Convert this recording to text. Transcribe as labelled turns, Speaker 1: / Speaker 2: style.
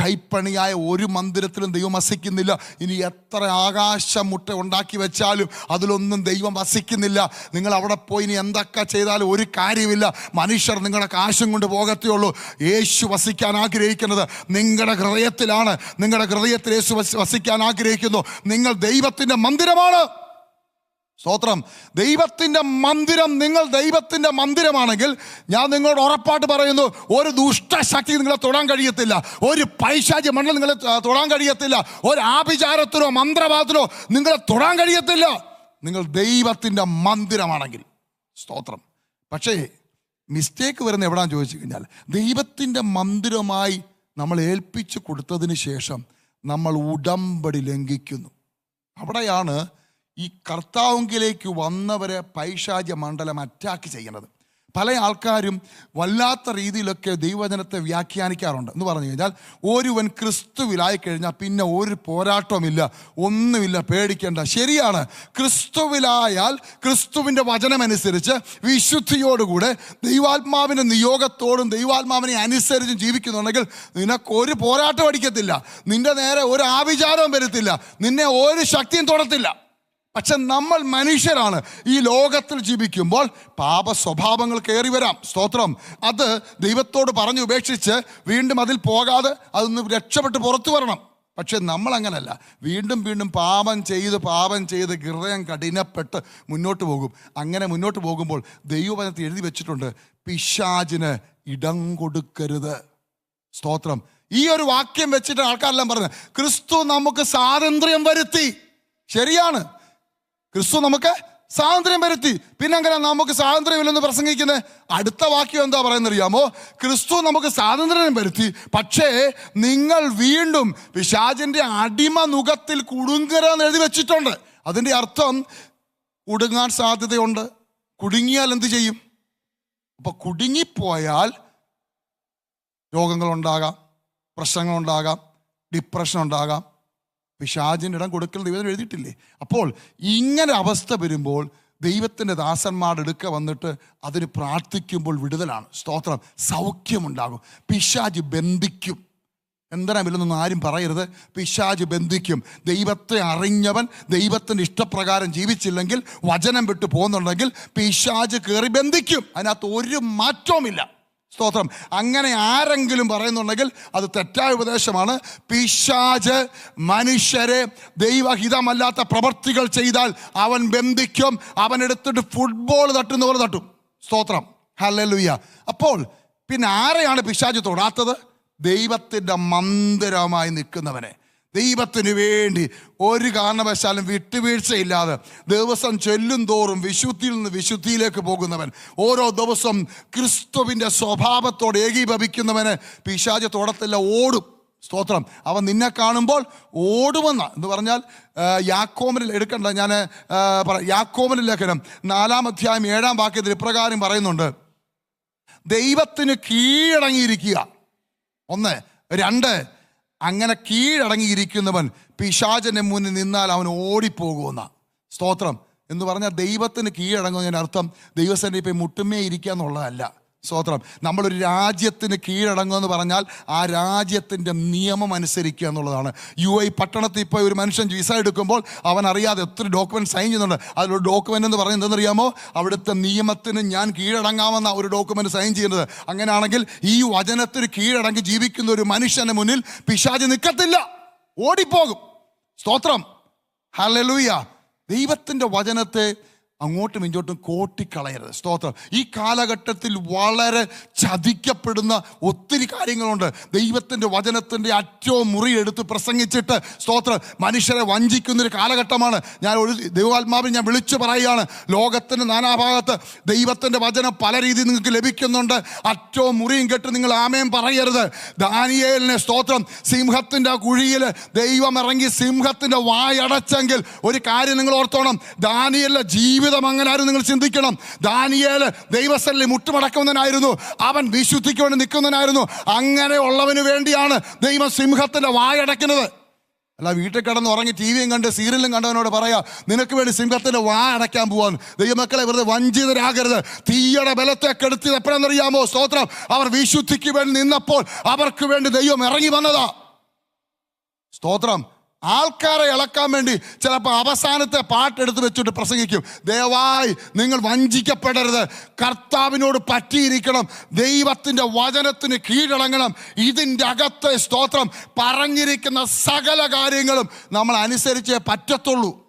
Speaker 1: കൈപ്പണിയായ ഒരു മന്ദിരത്തിലും ദൈവം വസിക്കുന്നില്ല. ഇനി എത്ര ആകാശമുട്ട ഉണ്ടാക്കി വെച്ചാലും അതിലൊന്നും ദൈവം വസിക്കുന്നില്ല. നിങ്ങൾ അവിടെ പോയി ഇനി എന്തൊക്കെ ചെയ്താലും ഒരു കാര്യമില്ല. മനുഷ്യർ നിങ്ങളുടെ കാശും കൊണ്ട് പോകത്തേ ഉള്ളൂ. യേശു വസിക്കാൻ ആഗ്രഹിക്കുന്നത് നിങ്ങളുടെ ഹൃദയത്തിലാണ്. നിങ്ങളുടെ ഹൃദയത്തിൽ യേശു വസിക്കാൻ ആഗ്രഹിക്കുന്നു. നിങ്ങൾ ദൈവത്തിന്റെ മന്ദിരമാണ്. സ്തോത്രം. ദൈവത്തിന്റെ മന്ദിരം നിങ്ങൾ ദൈവത്തിന്റെ മന്ദിരമാണെങ്കിൽ ഞാൻ നിങ്ങളോട് ഉറപ്പായിട്ട് പറയുന്നു ഒരു ദുഷ്ടശക്തി നിങ്ങളെ തൊടാൻ കഴിയത്തില്ല. ഒരു പൈശാചി മണ്ഡലം നിങ്ങളെ തൊടാൻ കഴിയത്തില്ല. ഒരു ആഭിചാരത്തിനോ മന്ത്രവാദത്തിനോ നിങ്ങളെ തൊടാൻ കഴിയത്തില്ല. നിങ്ങൾ ദൈവത്തിന്റെ മന്ദിരമാണെങ്കിൽ. സ്തോത്രം. പക്ഷേ മിസ്റ്റേക്ക് വരുന്ന എവിടാന്ന് ചോദിച്ചു കഴിഞ്ഞാൽ ദൈവത്തിന്റെ മന്ദിരമായി നമ്മൾ ഏൽപ്പിച്ചു കൊടുത്തതിന് ശേഷം നമ്മൾ ഉടമ്പടി ലംഘിക്കുന്നു. അവിടെയാണ് ഈ കർത്താവിലേക്ക് വന്നവരെ പൈശാച മണ്ഡലം അറ്റാക്ക് ചെയ്യുന്നത് പല ആൾക്കാരും വല്ലാത്ത രീതിയിലൊക്കെ ദൈവജനത്തെ വ്യാഖ്യാനിക്കാറുണ്ട്. എന്ന് പറഞ്ഞു കഴിഞ്ഞാൽ ഒരുവൻ ക്രിസ്തുവിലായി കഴിഞ്ഞാൽ പിന്നെ ഒരു പോരാട്ടവുമില്ല ഒന്നുമില്ല പേടിക്കേണ്ട. ശരിയാണ് ക്രിസ്തുവിലായാൽ ക്രിസ്തുവിന്റെ വചനമനുസരിച്ച് വിശുദ്ധിയോടുകൂടെ ദൈവാത്മാവിന്റെ നിയോഗത്തോടും ദൈവാത്മാവിനെ അനുസരിച്ചും ജീവിക്കുന്നുണ്ടെങ്കിൽ നിനക്ക് ഒരു പോരാട്ടം അടിക്കത്തില്ല. നിന്റെ നേരെ ഒരു ആവിചാരവും വരത്തില്ല. നിന്നെ ഒരു ശക്തിയും തൊടത്തില്ല. പക്ഷെ നമ്മൾ മനുഷ്യരാണ്. ഈ ലോകത്തിൽ ജീവിക്കുമ്പോൾ പാപ സ്വഭാവങ്ങൾ കയറി വരാം. സ്തോത്രം. അത് ദൈവത്തോട് പറഞ്ഞ് ഉപേക്ഷിച്ച് വീണ്ടും അതിൽ പോകാതെ അതൊന്ന് രക്ഷപ്പെട്ട് പുറത്തു വരണം. പക്ഷെ നമ്മൾ അങ്ങനല്ല വീണ്ടും വീണ്ടും പാപം ചെയ്ത് പാപം ചെയ്ത് ഹൃദയം കഠിനപ്പെട്ട് മുന്നോട്ട് പോകും. അങ്ങനെ മുന്നോട്ട് പോകുമ്പോൾ ദൈവവചനത്തിൽ എഴുതി വെച്ചിട്ടുണ്ട് പിശാചിന് ഇടം കൊടുക്കരുത്. സ്തോത്രം. ഈ ഒരു വാക്യം വെച്ചിട്ട് ആൾക്കാരെല്ലാം പറഞ്ഞത്. ക്രിസ്തു നമുക്ക് സ്വാതന്ത്ര്യം വരുത്തി. ശരിയാണ്. ക്രിസ്തു നമുക്ക് സ്വാതന്ത്ര്യം വരുത്തി. പിന്നെ അങ്ങനെ നമുക്ക് സ്വാതന്ത്ര്യമില്ലെന്ന് പ്രസംഗിക്കുന്നത്? അടുത്ത വാക്യം എന്താ പറയുന്നത് അറിയാമോ? ക്രിസ്തു നമുക്ക് സ്വാതന്ത്ര്യം വരുത്തി. പക്ഷേ നിങ്ങൾ വീണ്ടും പിശാചിന്റെ അടിമ നുഖത്തിൽ കുടുങ്ങരെന്ന് എഴുതി വെച്ചിട്ടുണ്ട്. അതിന്റെ അർത്ഥം കുടുങ്ങാൻ സാധ്യതയുണ്ട്. കുടുങ്ങിയാൽ എന്ത് ചെയ്യും? അപ്പൊ കുടുങ്ങിപ്പോയാൽ രോഗങ്ങളുണ്ടാകാം പ്രശ്നങ്ങളുണ്ടാകാം ഡിപ്രഷൻ ഉണ്ടാകാം. പിശാചിന് ഇടം കൊടുക്കൽ ദൈവം എഴുതിയിട്ടില്ലേ? അപ്പോൾ ഇങ്ങനെ അവസ്ഥ വരുമ്പോൾ ദൈവത്തിന്റെ ദാസന്മാരുടെ അടുക്ക വന്നിട്ട് അതിന് പ്രാർത്ഥിക്കുമ്പോൾ വിടുതലാണ്. സ്തോത്രം. സൗഖ്യമുണ്ടാകും. പിശാജ് ബന്ധിക്കും. എന്തിനാ ഇല്ലെന്നൊന്നും ആരും പറയരുത്? പിശാജ് ബന്ധിക്കും. ദൈവത്തെ അറിഞ്ഞവൻ ദൈവത്തിന്റെ ഇഷ്ടപ്രകാരം ജീവിച്ചില്ലെങ്കിൽ വചനം വിട്ടു പോകുന്നുണ്ടെങ്കിൽ പിശാജ് കയറി ബന്ധിക്കും. അതിനകത്ത് ഒരു മാറ്റവുമില്ല. സ്തോത്രം. അങ്ങനെ ആരെങ്കിലും പറയുന്നുണ്ടെങ്കിൽ അത് തെറ്റായ ഉപദേശമാണ്. പിശാജ് മനുഷ്യരെ ദൈവഹിതമല്ലാത്ത പ്രവർത്തികൾ ചെയ്താൽ അവൻ ബന്ധിക്കും. അവൻ എടുത്തിട്ട് ഫുട്ബോൾ തട്ടുന്ന പോലെ തട്ടും. സ്തോത്രം. ഹല്ലേലൂയ. അപ്പോൾ പിന്നെ ആരെയാണ് പിശാജ് തൊടാത്തത്? ദൈവത്തിന്റെ മന്ദിരമായി നിൽക്കുന്നവനെ. ദൈവത്തിന് വേണ്ടി ഒരു കാരണവശാലും വിട്ടുവീഴ്ചയില്ലാതെ ദിവസം ചൊല്ലും തോറും വിശുദ്ധിയിൽ നിന്ന് വിശുദ്ധിയിലേക്ക് പോകുന്നവൻ ഓരോ ദിവസം ക്രിസ്തുവിന്റെ സ്വഭാവത്തോട് ഏകീഭവിക്കുന്നവന് പിശാച് തൊടത്തില്ല ഓടും. സ്തോത്രം. അവൻ നിന്നെ കാണുമ്പോൾ ഓടുമെന്ന. എന്ന് പറഞ്ഞാൽ യാക്കോമനിൽ എടുക്കണ്ട ഞാൻ യാക്കോബിന് ലേഖനം നാലാം അധ്യായം ഏഴാം വാക്യത്തിൽ ഇപ്രകാരം പറയുന്നുണ്ട്. ദൈവത്തിന് കീഴടങ്ങിയിരിക്കുക. ഒന്ന്. രണ്ട്. അങ്ങനെ കീഴടങ്ങിയിരിക്കുന്നവൻ പിശാചന്റെ മുന്നിൽ നിന്നാൽ അവൻ ഓടിപ്പോകുമെന്ന. സ്തോത്രം. എന്ന് പറഞ്ഞാൽ ദൈവത്തിന് കീഴടങ്ങുന്നതിന് അർത്ഥം ദൈവസന്നിധിയിൽ മുട്ടുമേ ഇരിക്കുക എന്നുള്ളതല്ല. സ്തോത്രം. നമ്മളൊരു രാജ്യത്തിന് കീഴടങ്ങുക എന്ന് പറഞ്ഞാൽ ആ രാജ്യത്തിന്റെ നിയമം അനുസരിക്കുക എന്നുള്ളതാണ്. യു ഐ പട്ടണത്തിൽ ഇപ്പോൾ ഒരു മനുഷ്യൻ വിസ എടുക്കുമ്പോൾ അവൻ അറിയാതെ എത്ര ഡോക്യുമെന്റ് സൈൻ ചെയ്യുന്നുണ്ട്. അതിലൊരു ഡോക്യുമെന്റ് എന്ന് പറയുന്നത് എന്തെന്നറിയാമോ? അവിടുത്തെ നിയമത്തിന് ഞാൻ കീഴടങ്ങാമെന്ന ഒരു ഡോക്യുമെന്റ് സൈൻ ചെയ്യുന്നത്. അങ്ങനെയാണെങ്കിൽ ഈ വചനത്തിന് കീഴടങ്ങി ജീവിക്കുന്ന ഒരു മനുഷ്യന് മുന്നിൽ പിശാച് നിൽക്കത്തില്ല ഓടിപ്പോകും. സ്തോത്രം. ഹലലൂയ ദൈവത്തിന്റെ വചനത്തെ അങ്ങോട്ടും ഇങ്ങോട്ടും കോട്ടിക്കളയരുത്. സ്തോത്രം. ഈ കാലഘട്ടത്തിൽ വളരെ ചതിക്കപ്പെടുന്ന ഒത്തിരി കാര്യങ്ങളുണ്ട്. ദൈവത്തിന്റെ വചനത്തിന്റെ അറ്റവും മുറിയെടുത്ത് പ്രസംഗിച്ചിട്ട് സ്തോത്രം. മനുഷ്യരെ വഞ്ചിക്കുന്നൊരു കാലഘട്ടമാണ്. ഞാൻ ഒരു ദൈവാത്മാവിൽ ഞാൻ വിളിച്ചു പറയുകയാണ്. ലോകത്തിന്റെ നാനാഭാഗത്ത് ദൈവത്തിന്റെ വചനം പല രീതിയിൽ നിങ്ങൾക്ക് ലഭിക്കുന്നുണ്ട്. അറ്റവും മുറിയും കെട്ട് നിങ്ങൾ ആമയും പറയരുത്. ദാനിയേലിനെ സ്തോത്രം. സിംഹത്തിന്റെ കുഴിയിൽ ദൈവം ഇറങ്ങി സിംഹത്തിന്റെ വായടച്ചെങ്കിൽ ഒരു കാര്യം നിങ്ങൾ ഓർത്തോണം. ദാനിയലിന്റെ ജീവിതം അങ്ങനെ ആരും നിങ്ങൾ ചിന്തിക്കണം. ദാനിയേൽ ദൈവസ്ഥലിൽ മുട്ടുമടക്കുന്നവനായിരുന്നു. അവൻ വിശുദ്ധിക്ക് വേണ്ടി അങ്ങനെ ഉള്ളവന് വേണ്ടിയാണ് ദൈവം സിംഹത്തിന്റെ വായടക്കുന്നത് അല്ല വീട്ടിൽ കിടന്ന് ഉറങ്ങി ടി വിയും കണ്ട് സീരിയലും കണ്ടവനോട് പറയാ നിനക്ക് വേണ്ടി സിംഹത്തിന്റെ വാ അടയ്ക്കാൻ പോവാൻ. ദൈവമക്കളെ വെറുതെ വഞ്ചിതരാകരുത്. തീയുടെ ബലത്തെ കെടുത്തിയത് എപ്പോഴെന്നറിയാമോ? സ്തോത്രം. അവർ വിശുദ്ധിക്ക് വേണ്ടി നിന്നപ്പോൾ അവർക്ക് വേണ്ടി ദൈവം ഇറങ്ങി വന്നതാ. സ്തോത്രം. ആൾക്കാരെ ഇളക്കാൻ വേണ്ടി ചിലപ്പോൾ അവസാനത്തെ പാട്ടെടുത്ത് വെച്ചിട്ട് പ്രസംഗിക്കും. ദയവായി നിങ്ങൾ വഞ്ചിക്കപ്പെടരുത്. കർത്താവിനോട് പറ്റിയിരിക്കണം. ദൈവത്തിന്റെ വചനത്തിന് കീഴടങ്ങണം. ഇതിന്റെ അകത്തെ സ്തോത്രം പറഞ്ഞിരിക്കുന്ന സകല കാര്യങ്ങളും നമ്മൾ അനുസരിച്ചേ പറ്റത്തുള്ളൂ.